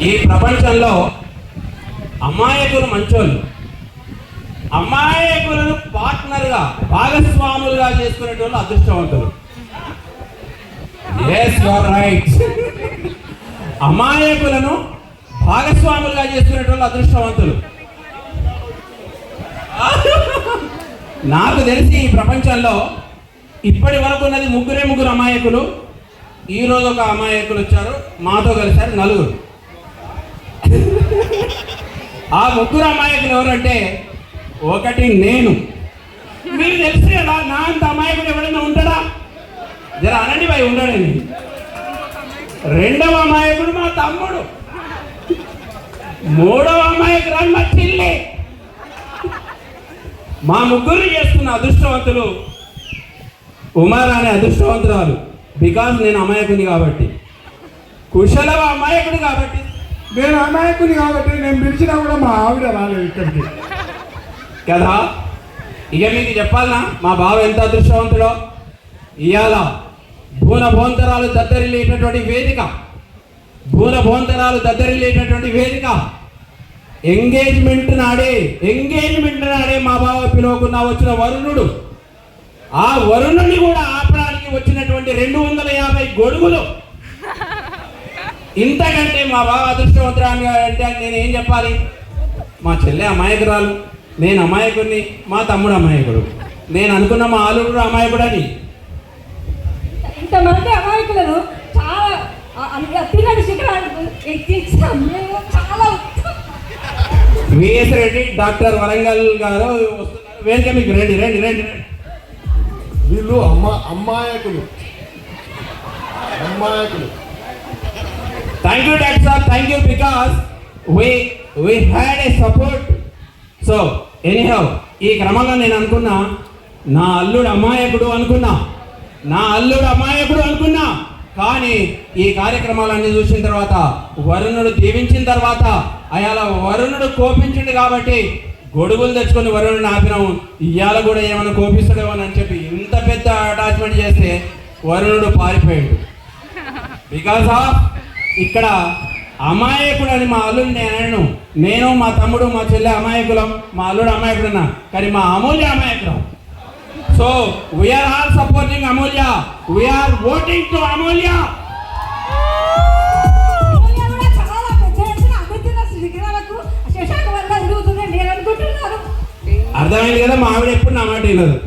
ఈ ప్రపంచంలో అమాయకులు మంచోళ్ళు. అమాయకులను పార్ట్నర్గా భాగస్వాములుగా చేసుకునేటోళ్ళు అదృష్టవంతులు. ఎస్ యువర్ రైట్ అమాయకులను భాగస్వాములుగా చేసుకునేటోళ్ళు అదృష్టవంతులు. నాకు తెలిసి ఈ ప్రపంచంలో ఇప్పటి వరకు ఉన్నది ముగ్గురే ముగ్గురు అమాయకులు. ఈ రోజు ఒక అమాయకులు వచ్చారు. మాతో కలిసారు నలుగురు. ఆ ముగ్గురు అమాయకులు ఎవరంటే ఒకటి నేను. మీరు తెలుసు కదా నా అంత అమాయకుడు ఎవరైనా ఉంటాడా? జర అనండి భయ్ ఉండడండి. రెండవ అమాయకుడు మా తమ్ముడు. మూడవ అమాయకురాలు మా చెల్లి. మా ముగ్గురు చేస్తున్న అదృష్టవంతులు ఉమర్ అనే అదృష్టవంతురాలు. బికాజ్ నేను అమాయకుని కాబట్టి. కుశలవ అమాయకుడు కాబట్టి నేను అమాయకుని కాబట్టి నేను పిలిచినా కూడా మా ఆవిడ రాలేదు ఇక్కడికి. కదా? ఇక మీకు చెప్పాలనా? మా బావ ఎంత అదృష్టవంతుడో? ఇవాళ భూన భోంతరాలు దద్దరిల్లేటటువంటి వేదిక. భూన భోంతరాలు దద్దరిల్లేటటువంటి వేదిక. ఎంగేజ్మెంట్ నాడే ఎంగేజ్మెంట్ నాడే మా బావ పిలువకున్నా వచ్చిన వరుణుడు. ఆ వరుణుని కూడా ఆపడానికి వచ్చినటువంటి రెండు వందల యాభై గొడుగులు ఇంతకంటే మా బావ అదృష్టవంతురాలు అంటే నేను ఏం చెప్పాలి? మా చెల్లె అమాయకురాలు నేను అమాయకుడిని మా తమ్ముడు అమాయకుడు. నేను అనుకున్న మా ఆలుడు అమాయకుడని. ఇంతమంది అమాయకులను చాలా ఆ- ఆ తినని శిఖరాలకు ఎక్కించాం మేము చాలా విఎస్ రెడ్డి డాక్టర్ వరంగల్ గారు వస్తున్నారు. మీకు రండి రండి రండి. వీళ్ళు అమ్మ అమ్మాయకులు. అమ్మాయకులు. Thank you doctor sir thank you because we had a support so anyhow ఈ క్రమంలో నేను అనుకున్నా నా అల్లుడు అమాయకుడు అనుకున్నా నా అల్లుడు అమాయకుడు అనుకున్నా కానీ ఈ కార్యక్రమాలన్నీ చూసిన తర్వాత వరుణుడు దీవించిన తర్వాత అయాల వరుణుడు కోపించిండు కాబట్టి గొడుగులు తెచ్చుకొని వరుణుడిని ఆపినాము ఇవాళ కూడా ఏమైనా కోపిస్తాడేమో అని చెప్పి ఇంత పెద్ద అటాచ్మెంట్ చేస్తే వరుణుడు పారిపోయాడు. బికాస్ ఆఫ్ ఇక్కడ అమాయకుడు అని మా అల్లుడు నేను. నేను మా తమ్ముడు మా చెల్లె అమాయకులం. మా అల్లుడు అమాయకుడున్నా కానీ మా Amulya అమాయకులం. So we are all supporting Amulya. We are voting to Amulya. అర్థమైంది కదా? మా ఆవిడ ఎప్పుడు నా మాట వినదు.